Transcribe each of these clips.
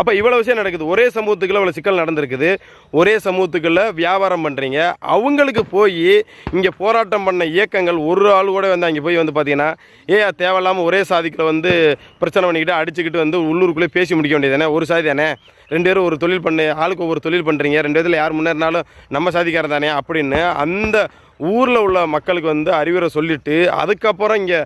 அப்போ இவ்வளோ விஷயம் நடக்குது. ஒரே சமூகத்துக்குள்ள இவ்வளோ சிக்கல் நடந்திருக்குது. ஒரே சமூகத்துக்குள்ள வியாபாரம் பண்ணுறீங்க அவங்களுக்கு போய் இங்கே போராட்டம் பண்ண இயக்கங்கள் ஒரு ஆள் கூட வந்து அங்கே போய் வந்து பார்த்தீங்கன்னா ஏ தேவையில்லாமல் ஒரே சாதிக்கில் வந்து பிரச்சனை பண்ணிக்கிட்டு அடிச்சுக்கிட்டு வந்து உள்ளூருக்குள்ளே பேசி முடிக்க வேண்டியது தானே ஒரு சாதி தானே? ரெண்டு பேரும் ஒரு தொழில் பண்ணு ஆளுக்கு ஒவ்வொரு தொழில் பண்ணுறீங்க ரெண்டு பேரில் யார் முன்னேறினாலும் நம்ம சாதிக்காரன் தானே? அப்படின்னு அந்த ஊரில் உள்ள மக்களுக்கு வந்து அறிவுரை சொல்லிட்டு அதுக்கப்புறம் இங்கே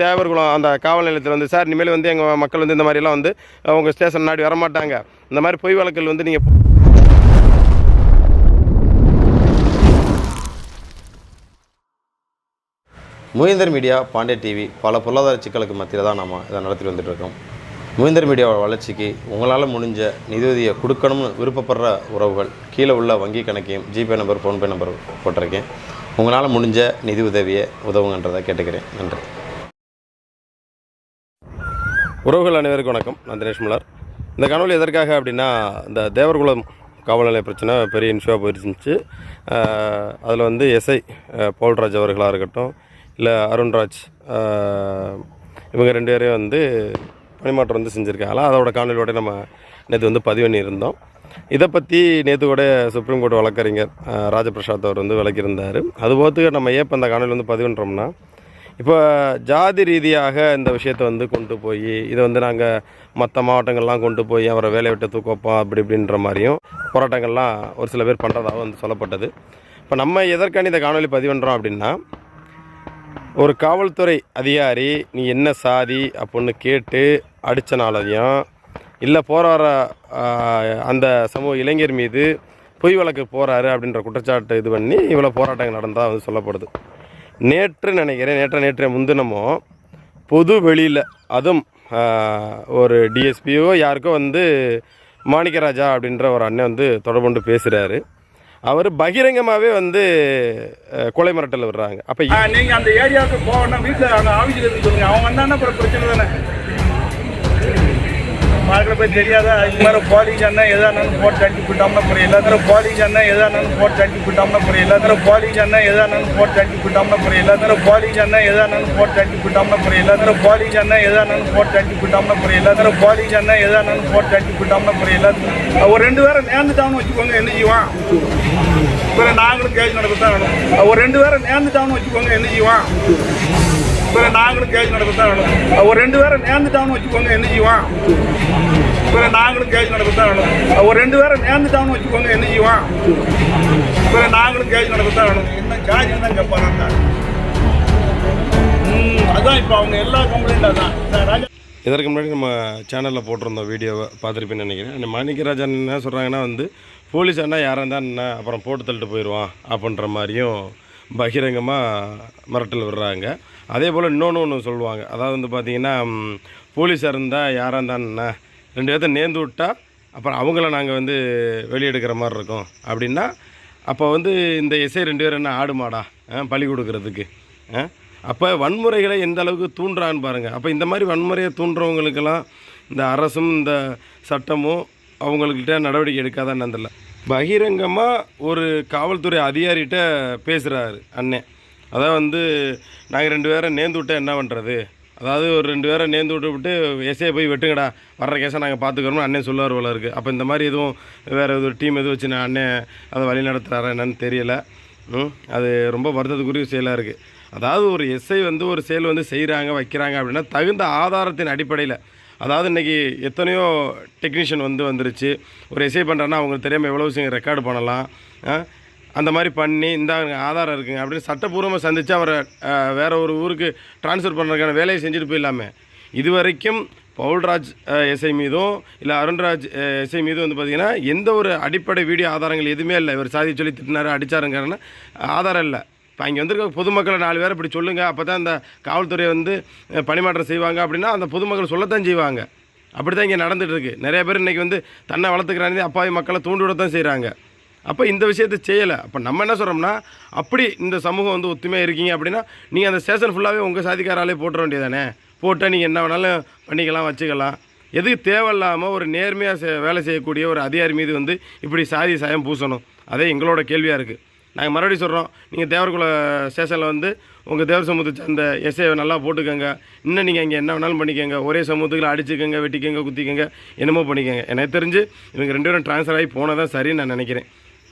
தேவர்குளம் அந்த காவல் நிலையத்தில் வந்து சார் இனிமேல் வந்து எங்கள் மக்கள் வந்து இந்த மாதிரிலாம் வந்து உங்கள் ஸ்டேஷன் நாடி வரமாட்டாங்க. இந்த மாதிரி பொய் வழக்கல் வந்து நீங்கள் முயந்தர் மீடியா பாண்டே டிவி பல பொருளாதார சிக்கலுக்கு மத்தியில் தான் நம்ம இதை நடத்திட்டு வந்துட்டு முகிந்தர் முயந்தர் மீடியாவோட வளர்ச்சிக்கு உங்களால் முடிஞ்ச நிதியுதவியை கொடுக்கணும்னு விருப்பப்படுற உறவுகள் கீழே உள்ள வங்கி கணக்கையும் ஜிபே நம்பர் ஃபோன்பே நம்பர் போட்டிருக்கேன். உங்களால் முடிஞ்ச நிதி உதவியை உதவுங்கன்றதை கேட்டுக்கிறேன். நன்றி. உறவுகள் அனைவருக்கும் வணக்கம். நான் தினேஷ் மலர். இந்த கனவுல எதற்காக அப்படின்னா இந்த தேவர்குளம் காவல் நிலைய பிரச்சனை பெரிய இன்ஷுவாக போயிருந்துச்சு. அதில் வந்து எஸ்ஐ போல்ராஜ் அவர்களாக இருக்கட்டும் இல்லை அருண்ராஜ் இவங்க ரெண்டு பேரையும் வந்து பணிமாற்றம் வந்து செஞ்சுருக்காங்களா? அதோட காணொலியோட நம்ம நேற்று வந்து பதிவு பண்ணியிருந்தோம். இதை பற்றி நேற்று கூட சுப்ரீம் கோர்ட் வழக்கறிஞர் ராஜபிரசாத் அவர் வந்து விளக்கியிருந்தார். அதுபோத்துக்கு நம்ம ஏன் இப்போ அந்த காணொலி வந்து பதிவு பண்ணுறோம்னா இப்போ ஜாதி ரீதியாக இந்த விஷயத்தை வந்து கொண்டு போய் இதை வந்து நாங்கள் மற்ற மாவட்டங்கள்லாம் கொண்டு போய் அவரை வேலையை விட்டு தூக்கப்போம் அப்படி இப்படின்ற மாதிரியும் போராட்டங்கள்லாம் ஒரு சில பேர் பண்ணுறதாக வந்து சொல்லப்பட்டது. இப்போ நம்ம எதற்கான இந்த காணொலி பதிவு பண்ணுறோம் அப்படின்னா ஒரு காவல்துறை அதிகாரி நீ என்ன சாதி அப்படின்னு கேட்டு அடித்தனாலையும் இல்லை போராட அந்த சமூக இளைஞர் மீது பொய் வழக்கு போகிறாரு அப்படின்ற குற்றச்சாட்டு இது பண்ணி இவ்வளோ போராட்டங்கள் நடந்ததாக வந்து சொல்லப்படுது. நேற்று நினைக்கிறேன் நேற்று நேற்றைய முன்தினமோ பொது வெளியில் அதுவும் ஒரு டிஎஸ்பியோ யாருக்கோ வந்து மாணிக்கராஜா அப்படின்ற ஒரு அண்ணன் வந்து தொடர்பு கொண்டு பேசுகிறாரு அவர் பகிரங்கமாகவே வந்து கொலை மிரட்டல் விடுறாங்க. அப்போ நீங்கள் அந்த ஏரியாவுக்கு போகணும் வீட்டில் அவங்க ஆஃபீஸ்ல சொல்லுங்க. அவங்க வந்தாங்கன்னா பிரச்சனை தானே? பார்க்குற போய் தெரியாதா? இது மாதிரி போலீஸ் அண்ணன் எதானாலும் போட்டு தட்டி போட்டாமல் அப்புறம் எல்லா தடவை போலீஸ் அண்ணன் எதானாலும் போட்டு தட்டி போட்டாமல் அப்புறம் எல்லா தடவை போலீஸ் அண்ணன் எதானாலும் போட்டு தட்டி போட்டாமல் அப்புறம் எல்லா தடவை போலீஸ் அண்ணன் எதானாலும் போட்டு தட்டி போட்டாமல் அப்புறம் எல்லா தடவை போலீஸ் அண்ணன் எதானாலும் போட்டு தட்டி போட்டாமல் அப்புறம் எல்லா தடவை போலீஸ் அண்ணன் எதானாலும் போட்டு தட்டி போட்டாமல் அப்புறம் எல்லா ஒரு ரெண்டு பேரும் நேர்ந்துட்டான்னு வச்சுக்கோங்க என்ன செய்வான்? பிறகு நாங்களும் கேள்வி நடக்க தான் வேணும் ஒரு ரெண்டு பேரும் நேர்ந்துட்டான்னு வச்சுக்கோங்க என்ன செய்வான்? இப்போ நாங்களும் கேஸ் நடக்கத்தான் வேணும். ஒரு ரெண்டு பேரை நேர்ந்துட்டான்னு வச்சுக்கோங்க என்ன செய்வான்? பிறகு நாங்களும் கேஸ் நடக்கத்தான் வேணும். ஒரு ரெண்டு பேரை நேர்ந்துட்டான்னு வச்சுக்கோங்க என்ன செய்வான்? பிறகு நாங்களும் கேஸ் நடக்கத்தான் வேணும். என்ன ஜாதி தான் கேட்பாங்க அதான் இப்போ அவங்க எல்லா கம்ப்ளைண்ட் தான் ராஜா இதற்கு முன்னாடி நம்ம சேனலில் போட்டிருந்தோம் வீடியோவை பார்த்துருப்பேன்னு நினைக்கிறேன். அந்த மாணிக்கராஜன் என்ன சொல்கிறாங்கன்னா வந்து போலீஸ் அண்ணா யாராக இருந்தால் என்ன அப்புறம் போட்டு தள்ளிட்டு போயிடுவான் அப்படின்ற மாதிரியும் பகிரங்கமாக மிரட்டல் விடுறாங்க. அதே போல் இன்னொன்று ஒன்று சொல்லுவாங்க. அதாவது வந்து பார்த்திங்கன்னா போலீஸாக இருந்தால் யாராக இருந்தால் என்ன ரெண்டு பேர்த்த நேர்ந்து விட்டால் அப்புறம் அவங்கள நாங்கள் வந்து வெளியெடுக்கிற மாதிரி இருக்கோம். அப்படின்னா அப்போ வந்து இந்த இசை ரெண்டு பேரும் என்ன ஆடு மாடா ஆ, பலி கொடுக்கறதுக்கு. அப்போ வன்முறைகளை எந்த அளவுக்கு தூண்டுறான்னு பாருங்கள் அப்போ இந்த மாதிரி வன்முறையை தூண்டுறவங்களுக்கெல்லாம் இந்த அரசும் இந்த சட்டமும் அவங்கக்கிட்ட நடவடிக்கை எடுக்காதான்னு தெரியல. பகிரங்கமாக ஒரு காவல்துறை அதிகாரிகிட்ட பேசுகிறாரு அண்ணன் அதான் வந்து நாங்கள் ரெண்டு பேரை நேர்ந்து விட்டால் என்ன பண்ணுறது அதாவது ஒரு ரெண்டு பேரை நேர்ந்து விட்டு விட்டு எஸ்ஏ போய் வெட்டுங்கடா வர்ற கேஸை நாங்கள் பார்த்துக்கிறோம்னு அண்ணன் சொல்லுவார் போல இருக்குது அப்போ இந்த மாதிரி எதுவும் வேறு எதுவும் டீம் எதுவும் வச்சு நான் அண்ணன் அதை வழி நடத்துகிறாரா என்னன்னு தெரியலை. அது ரொம்ப வருத்தத்துக்குரிய செயலாக இருக்குது அதாவது ஒரு எஸ்ஐ வந்து ஒரு செயல் வந்து செய்கிறாங்க வைக்கிறாங்க அப்படின்னா தகுந்த ஆதாரத்தின் அடிப்படையில் அதாவது இன்றைக்கி எத்தனையோ டெக்னீஷியன் வந்து வந்துருச்சு. ஒரு இசை பண்ணுறேன்னா அவங்களுக்கு தெரியாமல் எவ்வளோ விஷயம் ரெக்கார்டு பண்ணலாம். அந்த மாதிரி பண்ணி இந்த ஆதாரம் இருக்குங்க அப்படின்னு சட்டப்பூர்வமாக சந்தித்து அவரை வேறு ஒரு ஊருக்கு ட்ரான்ஸ்ஃபர் பண்ணுறதுக்கான வேலையை செஞ்சுட்டு போயிடலாமே. இது வரைக்கும் பவுல்ராஜ் எஸ்ஐ மீதும் இல்லை அருண்ராஜ் எஸ்ஐ மீதும் வந்து பார்த்திங்கன்னா எந்த ஒரு அடிப்படை வீடியோ ஆதாரங்கள் எதுவுமே இல்லை. இவர் சாதி சொல்லி திட்டினார் அடித்தாருங்கிறன ஆதாரம் இல்லை. இப்போ இங்கே வந்திருக்க பொதுமக்களை நாலு பேரை இப்படி சொல்லுங்கள் அப்போ தான் இந்த காவல்துறை வந்து பணிமாற்றம் செய்வாங்க அப்படின்னா அந்த பொதுமக்கள் சொல்லத்தான் செய்வாங்க. அப்படி தான் இங்கே நடந்துகிட்ருக்கு நிறைய பேர் இன்றைக்கி வந்து தன்னை வளர்த்துக்கிறாங்க அப்பாவி மக்களை தூண்டி தான் செய்கிறாங்க அப்போ இந்த விஷயத்தை செய்யலை. அப்போ நம்ம என்ன சொல்கிறோம்னா அப்படி இந்த சமூகம் வந்து ஒத்துமையாக இருக்கீங்க அப்படின்னா நீங்கள் அந்த ஸ்டேஷன் ஃபுல்லாகவே உங்கள் சாதிக்காராலே போட்டுற வேண்டியதானே போட்டால் நீங்கள் என்ன வேணாலும் பண்ணிக்கலாம் வச்சுக்கலாம். எதுக்கு தேவையில்லாமல் ஒரு நேர்மையாக செ வேலை செய்யக்கூடிய ஒரு அதிகாரி மீது வந்து இப்படி சாதி சாயம் பூசணும்? அதே எங்களோட கேள்வியாக இருக்குது நாங்கள் மறுபடியும் சொல்கிறோம் நீங்கள் தேவர்குல ஸ்டேஷனில் வந்து உங்கள் தேவர் சமூகத்தை அந்த எஸ்ஏவை நல்லா போட்டுக்கோங்க. இன்னும் நீங்கள் இங்கே என்ன வேணாலும் பண்ணிக்கோங்க. ஒரே சமூகத்துக்குள்ள அடிச்சுக்கோங்க வெட்டிக்கோங்க குத்திக்கோங்க என்னமோ பண்ணிக்கோங்க. எனக்கு தெரிஞ்சு இவங்க ரெண்டு பேரும் ட்ரான்ஸ்ஃபர் ஆகி போனதான் சரின்னு நான் நினைக்கிறேன்.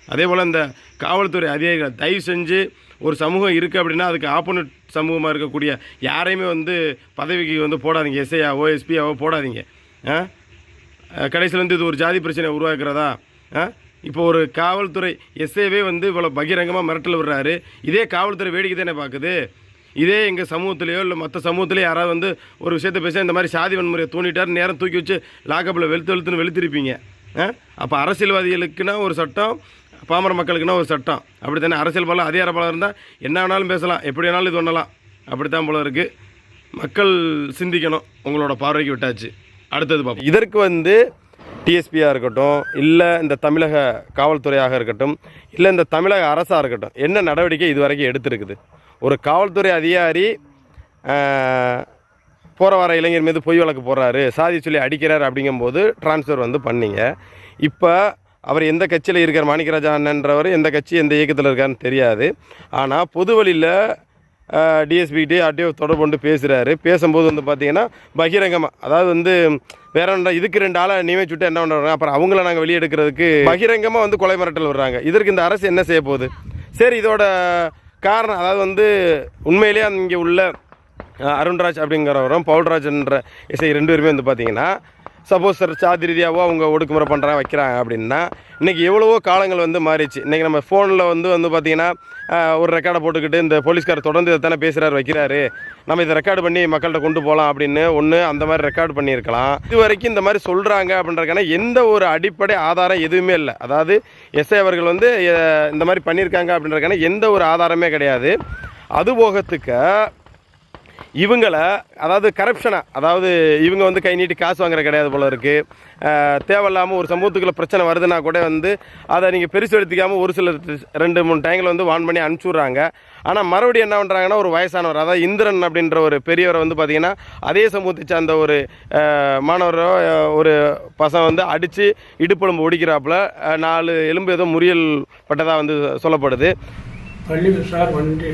அதே போல் இந்த காவல்துறை அதிகாரிகள் தயவு செஞ்சு ஒரு சமூகம் இருக்குது அப்படின்னா அதுக்கு ஆப்போனட் சமூகமாக இருக்கக்கூடிய யாரையுமே வந்து பதவிக்கு வந்து போடாதீங்க. எஸ்ஐயாவோ எஸ்பியாவோ போடாதீங்க. ஆ? கடைசியில் வந்து இது ஒரு ஜாதி பிரச்சனை உருவாக்குறதா? ஆ? இப்போ ஒரு காவல்துறை எஸ்ஏவே வந்து இவ்வளோ பகிரங்கமாக மிரட்டல் விடுறாரு. இதே காவல்துறை வேடிக்கை தானே பார்க்குது இதே எங்கள் சமூகத்திலேயோ இல்லை மற்ற சமூகத்திலேயோ யாராவது வந்து ஒரு விஷயத்தை பேச இந்த மாதிரி சாதி வன்முறையை தூண்டிட்டார் நேரம் தூக்கி வச்சு லாக்கப்பில் வெளுத்து வெளுத்துன்னு வெளுத்திருப்பீங்க. அப்போ அரசியல்வாதிகளுக்குன்னா ஒரு சட்டம் பாமர மக்களுக்குன்னா ஒரு சட்டம். அப்படி தானே அரசியல் பலம் அதிகார பலம் இருந்தால் என்ன வேணாலும் பேசலாம் எப்படி வேணாலும் இது பண்ணலாம். அப்படித்தான் போல இருக்குது மக்கள் சிந்திக்கணும் உங்களோட பார்வைக்கு விட்டாச்சு. அடுத்தது பார்ப்போம். இதற்கு வந்து டிஎஸ்பியாக இருக்கட்டும் இல்லை இந்த தமிழக காவல்துறையாக இருக்கட்டும் இல்லை இந்த தமிழக அரசாக இருக்கட்டும் என்ன நடவடிக்கை இது வரைக்கும் எடுத்திருக்குது? ஒரு காவல்துறை அதிகாரி போகிற வர இளைஞர் மீது பொய் வழக்கு போடுறாரு சாதி சொல்லி அடிக்கிறார் அப்படிங்கும்போது ட்ரான்ஸ்ஃபர் வந்து பண்ணீங்க. இப்போ அவர் எந்த கட்சியில் இருக்கார் மாணிக்கராஜா அண்ணன்றவர் எந்த கட்சி எந்த இயக்கத்தில் இருக்காருன்னு தெரியாது. ஆனால் பொது வழியில் டிஎஸ்பிகிட்டே ஆர்டிஓ தொடர்பு கொண்டு பேசுகிறாரு பேசும்போது வந்து பார்த்தீங்கன்னா பகிரங்கமாக அதாவது வந்து வேற ஒன்றா இதுக்கு ரெண்டு ஆளை நியமிச்சு என்ன பண்ணுறாங்க அப்புறம் அவங்கள நாங்கள் வெளியெடுக்கிறதுக்கு பகிரங்கமாக வந்து கொலை மிரட்டல் விடுறாங்க. இதற்கு இந்த அரசு என்ன செய்ய போகுது? சரி இதோட காரணம் அதாவது வந்து உண்மையிலேயே இங்கே உள்ள அருண்ராஜ் அப்படிங்கிறவரும் பவுல்ராஜ்ன்ற இசை ரெண்டு பேருமே வந்து பார்த்தீங்கன்னா சப்போஸ் சார் சாதி ரீதியாவோ அவங்க ஒடுக்குமுறை பண்ணுறாங்க வைக்கிறாங்க அப்படின்னா இன்றைக்கி எவ்வளவோ காலங்கள் வந்து மாறிச்சு இன்றைக்கி நம்ம ஃபோனில் வந்து வந்து பார்த்திங்கன்னா ஒரு ரெக்கார்டை போட்டுக்கிட்டு இந்த போலீஸ்கார் தொடர்ந்து இதை தானே பேசுகிறாரு வைக்கிறாரு. நம்ம இதை ரெக்கார்டு பண்ணி மக்கள்கிட்ட கொண்டு போகலாம் அப்படின்னு ஒன்று அந்த மாதிரி ரெக்கார்டு பண்ணியிருக்கலாம். இது வரைக்கும் இந்த மாதிரி சொல்கிறாங்க அப்படின்றக்கான எந்த ஒரு அடிப்படை ஆதாரம் எதுவுமே இல்லை. அதாவது எஸ்ஐ அவர்கள் வந்து இந்த மாதிரி பண்ணியிருக்காங்க அப்படின்றதுக்கான எந்த ஒரு ஆதாரமே கிடையாது. அது போகத்துக்கு இவங்களை அதாவது கரப்ஷனை அதாவது இவங்க வந்து கை நீட்டி காசு வாங்குற கிடையாது போல இருக்குது தேவையில்லாமல் ஒரு சமூகத்துக்குள்ள பிரச்சனை வருதுன்னா கூட வந்து அதை நீங்கள் பெருசு எடுத்துக்காமல் ஒரு சில ரெண்டு மூணு டைங்கில் வந்து வான் பண்ணி அனுப்பிச்சுட்றாங்க. ஆனால் மறுபடியும் என்ன பண்ணுறாங்கன்னா ஒரு வயசானவர் அதாவது இந்திரன் அப்படின்ற ஒரு பெரியவரை வந்து பார்த்திங்கன்னா அதே சமூகத்தை சார்ந்த ஒரு மாணவரோ ஒரு பசங்க வந்து அடித்து இடுப்பெலும்பு ஒடிக்கிறாப்புல. நாலு எலும்பு ஏதோ முறியல் பட்டதாக வந்து சொல்லப்படுது. பள்ளி சார் வந்து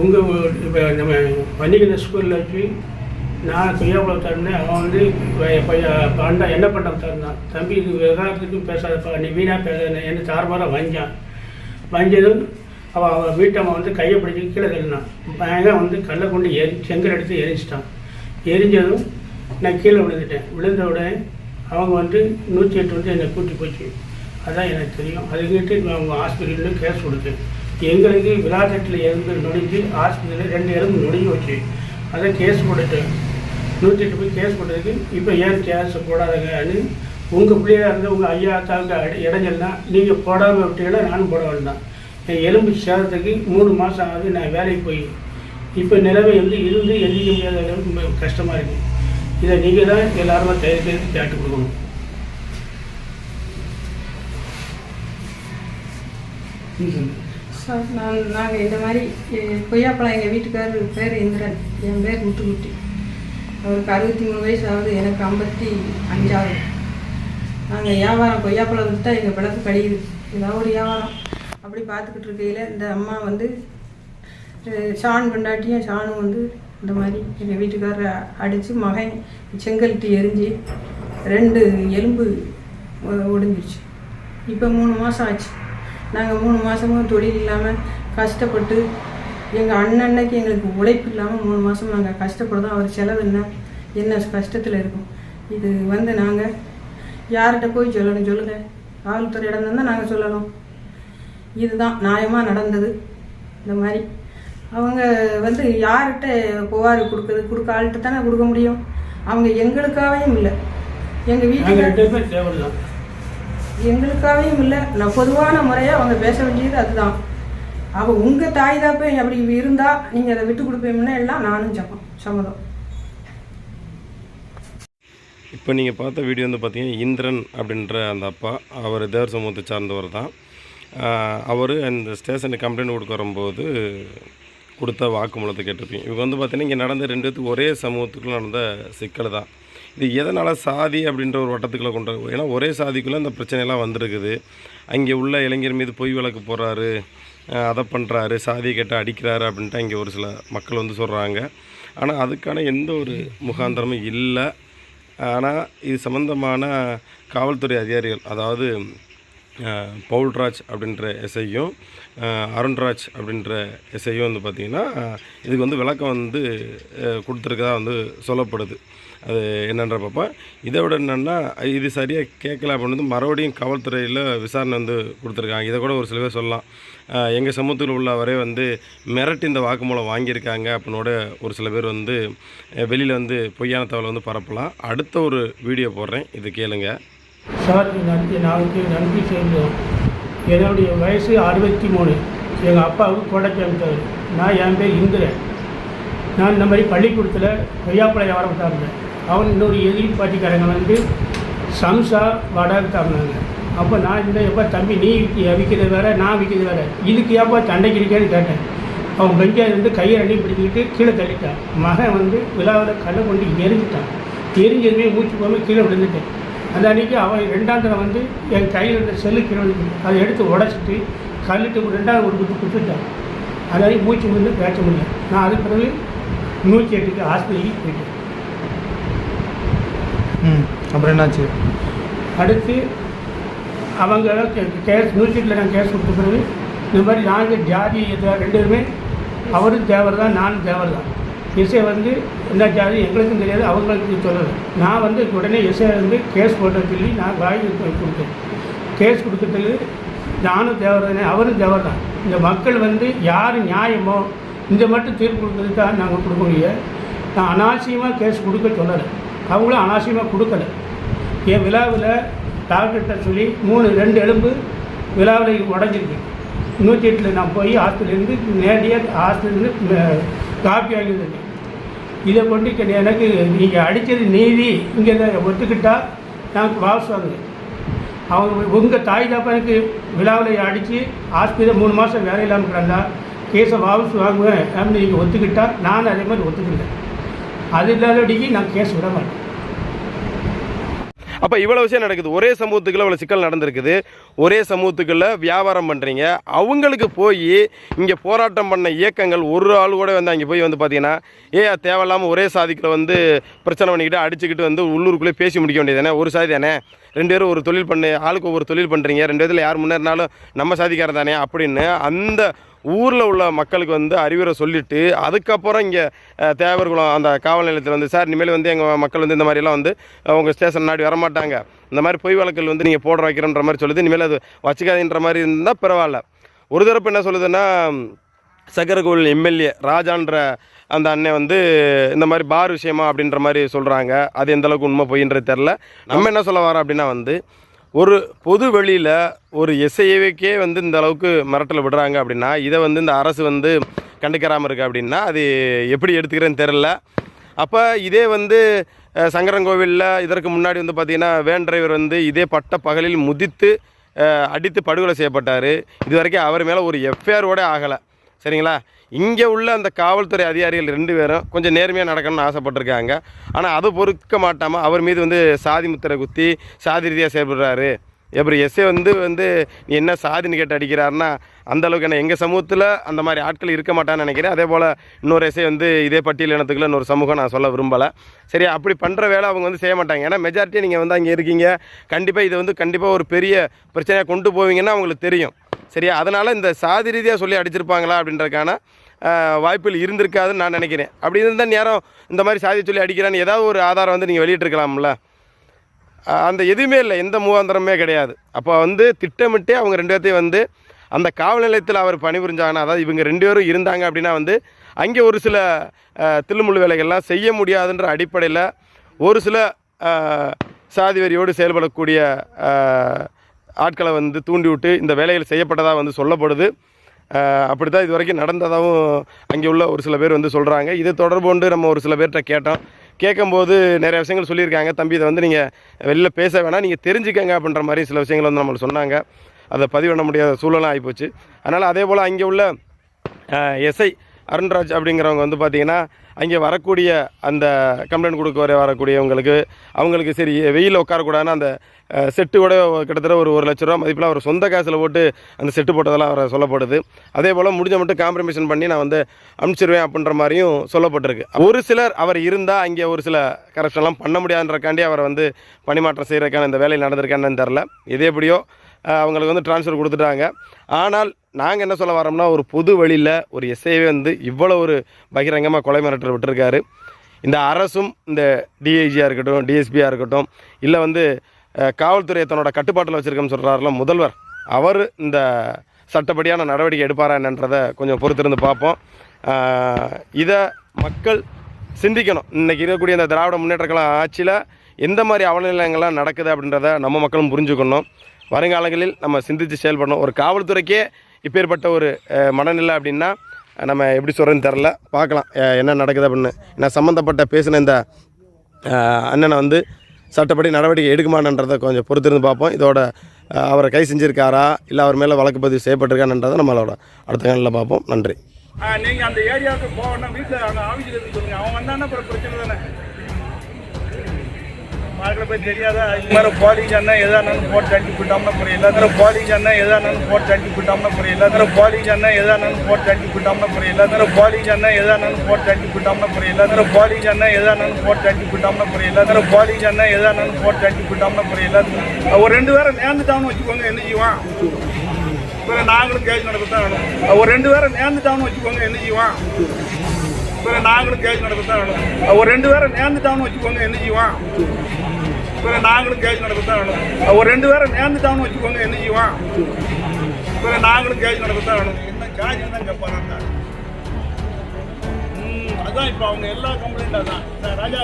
உங்கள் இப்போ நம்ம பண்ணிக்கிற ஸ்கூலில் வச்சு நான் கொய்யாப்பழம் தரேன் அவன் வந்து அண்டா என்ன பண்ண தந்தான் தம்பி இது விவகாரத்துக்கும் பேசாதப்பா நீ வீணாக பேசாத என்ன தாறுமாறாக வஞ்சான் வஞ்சதும் அவன் அவன் வீட்டவன் வந்து கையை பிடிச்சி கீழே தள்ளினான். பயங்கரம் வந்து கல்லை கொண்டு எரி செங்கல் எடுத்து எரிஞ்சிட்டான் எரிஞ்சதும் நான் கீழே விழுந்துட்டேன். விழுந்த உடனே அவங்க வந்து நூற்றி எட்டு வந்து என்னை கூட்டி போச்சு. அதான் எனக்கு தெரியும். அதுக்கிட்டு அவங்க ஹாஸ்பிட்டலில் கேஸ் கொடுத்தேன். எங்களுக்கு விழாக்கட்டில் எலும்பு நுழைஞ்சு ஹாஸ்பிட்டலில் ரெண்டு எலும்பு நொடிஞ்சு வச்சு அதை கேஸ் போட்டுட்டேன் நூற்றி எட்டு போய் கேஸ் போட்டதுக்கு இப்போ ஏன் கேஸ் போடாதங்கன்னு உங்கள் பிள்ளையாக இருந்து உங்கள் ஐயா தாங்க இடைஞ்சல்னா நீங்கள் போடாமல் விட்டீங்கன்னா நானும் போட வேண்டாம். என் எலும்பு சேர்றதுக்கு மூணு மாதம் ஆகுது நான் வேலைக்கு போய். இப்போ நிலைமை வந்து இருந்து எழுதிக்க முடியாத அளவுக்கு ரொம்ப கஷ்டமாக இருக்குது இதை நீங்கள் தான் எல்லாருமே தயவு செய்து கேட்டு கொடுக்கணும். ம். சார் நான் நாங்கள் இந்த மாதிரி கொய்யாப்பழம் எங்கள் வீட்டுக்காரர் பேர் இந்திரன். என் பேர் முத்துக்குட்டி. அவருக்கு அறுபத்தி மூணு வயசு ஆகுது எனக்கு ஐம்பத்தி அஞ்சாவது. நாங்கள் வியாபாரம் கொய்யாப்பழம் விற்றா எங்கள் பிழப்பு கழியுது ஏதாவது ஒரு வியாபாரம். அப்படி பார்த்துக்கிட்டு இருக்கையில் இந்த அம்மா வந்து சாண் பெண்டாட்டியும் சாணும் வந்து இந்த மாதிரி எங்கள் வீட்டுக்காரரை அடித்து மகன் செங்கல்ட்டு எரிஞ்சு ரெண்டு எலும்பு ஒ- ஒடிஞ்சிருச்சு. இப்போ மூணு மாதம் ஆச்சு. நாங்கள் மூணு மாதமும் தொழில் இல்லாமல் கஷ்டப்பட்டு எங்கள் அண்ணன்னைக்கு எங்களுக்கு உழைப்பு இல்லாமல் மூணு மாதம் நாங்கள் கஷ்டப்படுதோம் அவர் செலவு என்ன? என்ன கஷ்டத்தில் இருக்கும்? இது வந்து நாங்கள் யார்கிட்ட போய் சொல்லணும்? சொல்லுங்கள் காவல்துறை இடம் தான் நாங்கள் சொல்லணும். இதுதான் நியாயமாக நடந்தது. இந்த மாதிரி. அவங்க வந்து யார்கிட்ட புகார் கொடுக்குறது கொடுக்க ஆள்கிட்ட தானே கொடுக்க முடியும். அவங்க எங்களுக்காகவும் இல்லை. எங்கள் நாங்கள் வீட்டுக்கு எங்களுக்காகவும் இல்லை. நான் பொதுவான முறையாக அவங்க பேச வேண்டியது அதுதான். அவள் உங்கள் தாய் தாப்பே அப்படி இருந்தால் நீங்கள் அதை விட்டு கொடுப்பீங்கன்னா எல்லாம் நானும் சமம் சம்மதம். இப்போ நீங்கள் பார்த்த வீடியோ வந்து பார்த்தீங்கன்னா இந்திரன் அப்படின்ற அந்த அப்பா அவர் தேவர் சமூகத்தை சார்ந்தவர் தான். அவர் அந்த ஸ்டேஷனுக்கு கம்ப்ளைண்ட் கொடுக்க வரும்போது கொடுத்த வாக்குமூலத்தை கேட்டிருப்பீங்க. இவங்க வந்து பார்த்தீங்கன்னா இங்கே நடந்த ரெண்டு ஒரே சமூகத்துக்குள்ள நடந்த சிக்கல் தான். இது எதனால் சாதி அப்படின்ற ஒரு வட்டத்துக்குள்ளே கொண்டு வர- ஏன்னா ஒரே சாதிக்குள்ளே இந்த பிரச்சனையெல்லாம் வந்திருக்குது. அங்கே உள்ள இளைஞர் மீது பொய் வழக்கு போடுறாரு அதை பண்ணுறாரு சாதியை கேட்டால் அடிக்கிறாரு அப்படின்ட்டு இங்கே ஒரு சில மக்கள் வந்து சொல்கிறாங்க ஆனால் அதுக்கான எந்த ஒரு முகாந்திரமும் இல்லை. ஆனால் இது சம்மந்தமான காவல்துறை அதிகாரிகள் அதாவது பவுல்ராஜ் அப்படின்ற எஸ்ஐயும் அருண்ராஜ் அப்படின்ற எஸ்ஐயும் வந்து பார்த்திங்கன்னா இதுக்கு வந்து விளக்கம் வந்து கொடுத்துருக்கதா வந்து சொல்லப்படுது. அது என்னன்ற பார்ப்போம் இதை விட என்னென்னா இது சரியாக கேட்கல அப்படின்னு வந்து மறுபடியும் காவல்துறையில் விசாரணை வந்து கொடுத்துருக்காங்க. இதை கூட ஒரு சில பேர் சொல்லலாம். எங்கள் சமூகத்தில் உள்ளவரே வந்து மிரட்டி இந்த வாக்குமூலம் வாங்கியிருக்காங்க அப்படின்னோட ஒரு சில பேர் வந்து வெளியில் வந்து பொய்யான தகவலை வந்து பரப்பலாம். அடுத்த ஒரு வீடியோ போடுறேன். இது கேளுங்க. சார் நன்றி நாளைக்கு நன்றி சேர்ந்தோம் என்னுடைய வயசு அறுபத்தி மூணு. எங்கள் அப்பாவுக்கு கொடைக்காமிட்டார் நான் என் பேர் இந்திரன். நான் இந்த மாதிரி பள்ளிக்கூடத்தில் கொய்யாப்பழம் வியாபாரம் அவன் இன்னொரு எதிரி பாட்டிக்காரங்க வந்து சம்சா வடை தந்தாங்க அப்போ நான் இந்த எப்போ தம்பி நீ விற்கிறது வேற நான் விற்கிறது வேற. இதுக்கு ஏப்பா சண்டைக்கு இருக்கேன்னு கேட்டேன். அவன் பெஞ்சாய் வந்து கையை ரெண்டையும் பிடிச்சிக்கிட்டு கீழே தள்ளிட்டான். மகன் வந்து விழாவில் கல்லை கொண்டு எரிஞ்சிட்டான். எரிஞ்சதுமே மூச்சு போகாமல் கீழே விழுந்துட்டேன். அந்த அன்றைக்கி அவன் ரெண்டாம் தடவை வந்து என் கையில் இருந்த செல்லு கீழே அதை எடுத்து உடச்சிட்டு கல்லிட்டு ரெண்டாவது ஒரு குத்து குத்துட்டான். அதாவது மூச்சு வந்து பேச முடியல. நான் அதுக்கு பிறகு நூற்றி எட்டுக்கு ஹாஸ்பிட்டலுக்கு போயிட்டேன். அப்புறம் என்னாச்சு? அடுத்து அவங்க கேஸ் நூற்றி நான் கேஸ் கொடுத்த பிறகு இந்த மாதிரி நாங்கள் ஜாதி இது அவரும் தேவர் தான் நானும் தேவர் தான் இசை வந்து என்ன ஜாதி எங்களுக்கும் தெரியாது அவங்களுக்கு சொல்லலை. நான் வந்து உடனே இசை வந்து கேஸ் போட்ட சொல்லி நான் வாய் கொடுத்தேன். கேஸ் கொடுக்கறதுக்கு நானும் தேவர் தானே அவரும் தேவர் தான் இந்த மக்கள் வந்து யார் நியாயமோ இந்த மட்டும் தீர்ப்பு கொடுக்கறதுக்கு தான் நாங்கள் கொடுக்க முடியாது நான் அனாவசியமாக கேஸ் கொடுக்க சொல்லலை. அவங்களும் அனாவசியமாக கொடுக்கல. என் விழாவில் டாக்டர்கிட்ட சொல்லி மூணு ரெண்டு எலும்பு விழாவில் உடஞ்சிருக்கு. நூற்றி எட்டில் நான் போய் ஹாஸ்பிட்டலேருந்து நேரடியாக ஹாஸ்பிட்டலேருந்து காப்பி வாங்கியிருந்தேன் இதை கொண்டு எனக்கு நீங்கள் அடித்தது நீதி இங்கே ஒத்துக்கிட்டால் நான் வாபஸ் வாங்குவேன் அவங்க உங்கள் தாய் தாப்பனுக்கு விழாவில் அடித்து ஆஸ்பத்திரி மூணு மாதம் வேலை இல்லாமல் கிடந்தா கேஸை வாபஸ் வாங்குவேன் அப்படின்னு நீங்கள் ஒத்துக்கிட்டால் நான் அதே மாதிரி ஒத்துக்கிட்டேன். அது இல்லாதபடிக்கு நான் கேஸ் விட மாட்டேன். அப்போ இவ்வளோ விஷயம் நடக்குது. ஒரே சமூகத்துக்குள்ள இவ்வளோ சிக்கல் நடந்திருக்குது. ஒரே சமூகத்துக்குள்ள வியாபாரம் பண்ணுறீங்க அவங்களுக்கு போய் இங்கே போராட்டம் பண்ண இயக்கங்கள் ஒரு ஆள் கூட வந்து அங்கே போய் வந்து பார்த்தீங்கன்னா ஏ தேவையில்லாமல் ஒரே சாதிக்கில் வந்து பிரச்சனை பண்ணிக்கிட்டு அடிச்சுக்கிட்டு வந்து உள்ளூருக்குள்ளே பேசி முடிக்க வேண்டியது தானே ஒரு சாதி தானே? ரெண்டு பேரும் ஒரு தொழில் பண்ணு ஆளுக்கு ஒவ்வொரு தொழில் பண்ணுறீங்க ரெண்டு பேர்த்தில் யார் முன்னேறினாலும் நம்ம சாதிக்காரன் தானே அப்படின்னு அந்த ஊரில் உள்ள மக்களுக்கு வந்து அறிவுரை சொல்லிவிட்டு அதுக்கப்புறம் இங்கே தேவர்குளம் அந்த காவல் நிலையத்தில் வந்து சார் இனிமேல் வந்து எங்கள் மக்கள் வந்து இந்த மாதிரிலாம் வந்து உங்கள் ஸ்டேஷன் நாடி வரமாட்டாங்க. இந்த மாதிரி பொய் வழக்கில் வந்து நீங்கள் போட வைக்கிறன்ற மாதிரி சொல்லுது. இனிமேல் அது வச்சுக்காதுன்ற மாதிரி இருந்தால் பரவாயில்ல. ஒரு தரப்பு என்ன சொல்லுதுன்னா சக்கரகோவில் எம்எல்ஏ ராஜான்ற அந்த அண்ணன் வந்து இந்த மாதிரி பார் விஷயமா? அப்படின்ற மாதிரி சொல்கிறாங்க அது எந்த அளவுக்கு உண்மை பொய்ன்றது தெரில நம்ம என்ன சொல்ல வரோம் அப்படின்னா வந்து ஒரு பொது வெளியில் ஒரு எஸ்ஐஏவுக்கே வந்து இந்த அளவுக்கு மிரட்டல் விடுறாங்க அப்படின்னா இதை வந்து இந்த அரசு வந்து கண்டுக்கிறாமல் இருக்குது அப்படின்னா அது எப்படி எடுத்துக்கிறேன்னு தெரில அப்போ இதே வந்து அஹ், சங்கரன்கோவிலில் இதற்கு முன்னாடி வந்து பார்த்திங்கன்னா வேன் டிரைவர் வந்து இதே பட்ட பகலில் முதித்து அடித்து படுகொலை செய்யப்பட்டார். இது வரைக்கும் அவர் மேலே ஒரு எஃப்ஐஆரோட ஆகலை. சரிங்களா? இங்கே உள்ள அந்த காவல்துறை அதிகாரிகள் ரெண்டு பேரும் கொஞ்சம் நேர்மையாக நடக்கணும்னு ஆசைப்பட்டிருக்காங்க. ஆனால் அதை பொறுக்க மாட்டாமல் அவர் மீது வந்து சாதி முத்திரை குத்தி சாதி ரீதியாக செயல்படுறாரு. அப்புறம் எஸ்ஏ வந்து வந்து நீ என்ன சாதின்னு கேட்டு அடிக்கிறாருன்னா அந்த அளவுக்கு என்ன எங்கள் சமூகத்தில் அந்த மாதிரி ஆட்கள் இருக்க மாட்டான்னு நினைக்கிறேன். அதே போல் இன்னொரு எஸ்ஏ வந்து இதே பட்டியல் இனத்துக்குள்ள இன்னொரு சமூகம் நான் சொல்ல விரும்பலை. சரி அப்படி பண்ணுற வேலை அவங்க வந்து செய்ய மாட்டாங்க. ஏன்னா மெஜாரிட்டி நீங்கள் வந்து அங்கே இருக்கீங்க. கண்டிப்பாக இதை வந்து கண்டிப்பாக ஒரு பெரிய பிரச்சனையாக கொண்டு போவீங்கன்னா அவங்களுக்கு தெரியும். சரியா? அதனால் இந்த சாதி ரீதியாக சொல்லி அடிச்சிருப்பாங்களா அப்படின்றதுக்கான வாய்ப்புகள் இருந்திருக்காதுன்னு நான் நினைக்கிறேன். அப்படி இருந்தால் நேரம் இந்த மாதிரி சாதி சொல்லி அடிக்கிறான்னு ஏதாவது ஒரு ஆதாரம் வந்து நீங்கள் வெளியிட்டிருக்கலாம்ல? அந்த எதுவுமே இல்லை. எந்த மூவாந்தரமே கிடையாது. அப்போ வந்து திட்டமிட்டே அவங்க ரெண்டு பேர்த்தையும் வந்து அந்த காவல் நிலையத்தில் அவர் பணிபுரிஞ்சாங்கன்னா அதாவது இவங்க ரெண்டு பேரும் இருந்தாங்க அப்படின்னா வந்து அங்கே ஒரு சில ஆஹ், தில்லுமுள்ளு வேலைகள்லாம் செய்ய முடியாதுன்ற அடிப்படையில் ஒரு சில சாதி வரியோடு செயல்படக்கூடிய ஆட்களை வந்து தூண்டிவிட்டு இந்த வேலைகள் செய்யப்பட்டதாக வந்து சொல்லப்படுது. அப்படி தான் இது வரைக்கும் நடந்ததாகவும் அங்கே உள்ள ஒரு சில பேர் வந்து சொல்கிறாங்க இது தொடர்பு கொண்டு நம்ம ஒரு சில பேர்கிட்ட கேட்டோம். கேட்கும்போது நிறைய விஷயங்கள் சொல்லியிருக்காங்க. தம்பி இதை வந்து நீங்கள் வெளில பேச வேணாம். நீங்கள் தெரிஞ்சுக்கங்க அப்படின்ற மாதிரி சில விஷயங்கள் வந்து நம்மளுக்கு சொன்னாங்க. அதை பதிவு பண்ண முடியாத சூழலாம் ஆகிப்போச்சு அதனால் அதே போல் அங்கே உள்ள எஸ்ஐ அருண்ராஜ் அப்படிங்கிறவங்க வந்து பார்த்தீங்கன்னா அங்கே வரக்கூடிய அந்த கம்ப்ளைண்ட் கொடுக்க வர வரக்கூடியவங்களுக்கு அவங்களுக்கு சரி வெயிலில் உட்காரக்கூடாதுன்னு அந்த செட்டு கூட கிட்டத்தட்ட ஒரு ஒரு லட்ச ரூபா மதிப்பில் அவர் சொந்த காசில் போட்டு அந்த செட்டு போட்டதெல்லாம் அவரை சொல்லப்படுது. அதே போல் முடிஞ்ச மட்டும் காம்ப்ரமைஷன் பண்ணி நான் வந்து அனுப்பிச்சிருவேன் அப்படின்ற மாதிரியும் சொல்லப்பட்டிருக்கு. ஒரு சிலர் அவர் இருந்தால் அங்கே ஒரு சில கரப்ஷன்லாம் பண்ண முடியாதுன்றக்காண்டி அவரை வந்து பணிமாற்றம் செய்கிறதுக்கான இந்த வேலை நடந்திருக்கான்னு தெரில இதே எப்படியோ அவங்களுக்கு வந்து ட்ரான்ஸ்ஃபர் கொடுத்துட்டாங்க. ஆனால் நாங்கள் என்ன சொல்ல வரோம்னா ஒரு பொது வழியில் ஒரு எஸ்ஐவே வந்து இவ்வளோ ஒரு பகிரங்கமாக கொலை மிரட்டல் விட்டுருக்காரு. இந்த அரசும் இந்த டிஐஜியாக இருக்கட்டும் டிஎஸ்பியாக இருக்கட்டும் இல்லை வந்து காவல்துறை காவல்துறையை தன்னோட கட்டுப்பாட்டில் வச்சுருக்கோம்னு சொல்கிறாருல முதல்வர் அவர் இந்த சட்டப்படியான நடவடிக்கை எடுப்பாரா என்னன்றதை கொஞ்சம் பொறுத்திருந்து பார்ப்போம். இதை மக்கள் சிந்திக்கணும். இன்றைக்கி இருக்கக்கூடிய இந்த திராவிட முன்னேற்ற கழக ஆட்சியில் எந்த மாதிரி அவலநிலையங்கள்லாம் நடக்குது அப்படின்றத நம்ம மக்களும் புரிஞ்சுக்கணும். வருங்காலங்களில் நம்ம சிந்தித்து செயல்படணும். ஒரு காவல்துறைக்கே இப்பேற்பட்ட ஒரு மனநிலை அப்படின்னா நம்ம எப்படி சொல்கிறேன்னு தெரில பார்க்கலாம். என்ன நடக்குது அப்படின்னு. நான் சம்மந்தப்பட்ட பேசின இந்த அண்ணனை வந்து சட்டப்படி நடவடிக்கை எடுக்குமான்றதை கொஞ்சம் பொறுத்திருந்து பார்ப்போம். இதோட அவரை கை செஞ்சுருக்காரா? இல்லை அவர் மேலே வழக்கு பதிவு செய்யப்பட்டிருக்கான்றதை நம்மளோட அடுத்த காலில் பார்ப்போம். நன்றி. நீங்கள் அந்த ஏரியாவுக்கு போகணும். வீட்டில் அவங்க ஆஃபீஸில் இருந்து அவன் வந்தானே பிரச்சனை தானே. பார்க்குற போய் தெரியாதா இது மாதிரி போலீஸ் அண்ணன் எதானாலும் போட்டு அடிச்சு விட்டோம்னா அப்புறம் எல்லா தடவை போலீஸ் அண்ணன் எதானாலும் போட்டு அடிச்சு விட்டோம்னா அப்புறம் எல்லா தடவை போலீஸ் அண்ணன் எதானாலும் போட்டு அடிச்சு விட்டோம்னா அப்புறம் எல்லா தடவை போட்டு தடவை போலீஸ் அண்ணன் எதானாலும் போட்டு அடிச்சு விட்டோம்னா அப்புறம் எல்லா தடவை போலீஸ் அண்ணன் எதானாலும் போட்டு ஒரு ரெண்டு பேரும் நேர்ந்துட்டான்னு வச்சுக்கோங்க என்ன செய்வான்? நாங்களும் கேஸ் நடக்கத்தான் ஒரு ரெண்டு பேரும் நேர்ந்துட்டான்னு வச்சுக்கோங்க என்ன செய்வான்? பிறகு நாங்களும் கேஸ் நடக்கத்தான் வேணும். ஒரு ரெண்டு பேரும் நேர்ந்துட்டான்னு வச்சுக்கோங்க என்ன செய்வான்? பிறகு நாங்களும் கேஸ் நடக்கத்தான் வேணும். ஒரு ரெண்டு பேரும் நேர்ந்துட்டான்னு வச்சுக்கோங்க என்ன செய்வான்? இப்போ நாங்களும் கேஸ் நடக்கத்தான் வேணும். என்ன ஜாதி தான் கேட்பாங்க அதான் இப்போ அவங்க எல்லா கம்ப்ளைண்ட்டாக அதான். ராஜா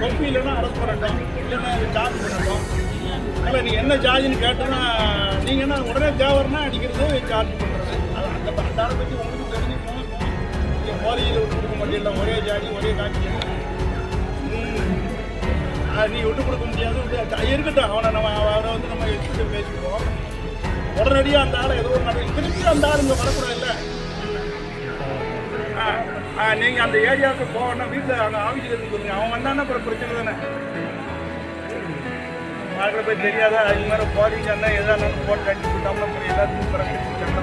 கொப்பி இல்லைன்னா அரெஸ்ட் பண்ணட்டும் இல்லைன்னா சார்ஜ் பண்ணட்டும் அதனால் நீங்கள் என்ன சார்ஜ்னு கேட்டோன்னா நீங்கள் என்ன உடனே தேவர்னா அடிக்கிறது சார்ஜ் பண்ணுறது. அது அந்த அந்த பற்றி உங்களுக்கு மோதியில் விட்டு கொடுக்க முடியல ஒரே ஜாதி ஒரே காட்சி. நீ விட்டு கொடுக்க முடியாது இருக்கட்டும். அவனை நம்ம அவரை வந்து நம்ம எடுத்துட்டு பேசிக்குவோம். உடனடியாக அந்த ஆளை ஏதோ ஒரு நடவடிக்கை திருப்பி அந்த ஆள் இங்கே வரக்கூடாது இல்லை நீங்கள் அந்த ஏரியாவுக்கு போகணும் வீட்டில் அந்த ஆஃபீஸில் இருந்து சொல்லுங்க அவன் வந்தானே அப்புறம் பிரச்சனை தானே? பார்க்குற போய் தெரியாதா? இது மாதிரி போலீஸ் அண்ணன் எதானாலும் போட்டு அடிச்சு விட்டோம்னா அப்புறம் எல்லாத்துக்கும் பிரச்சனை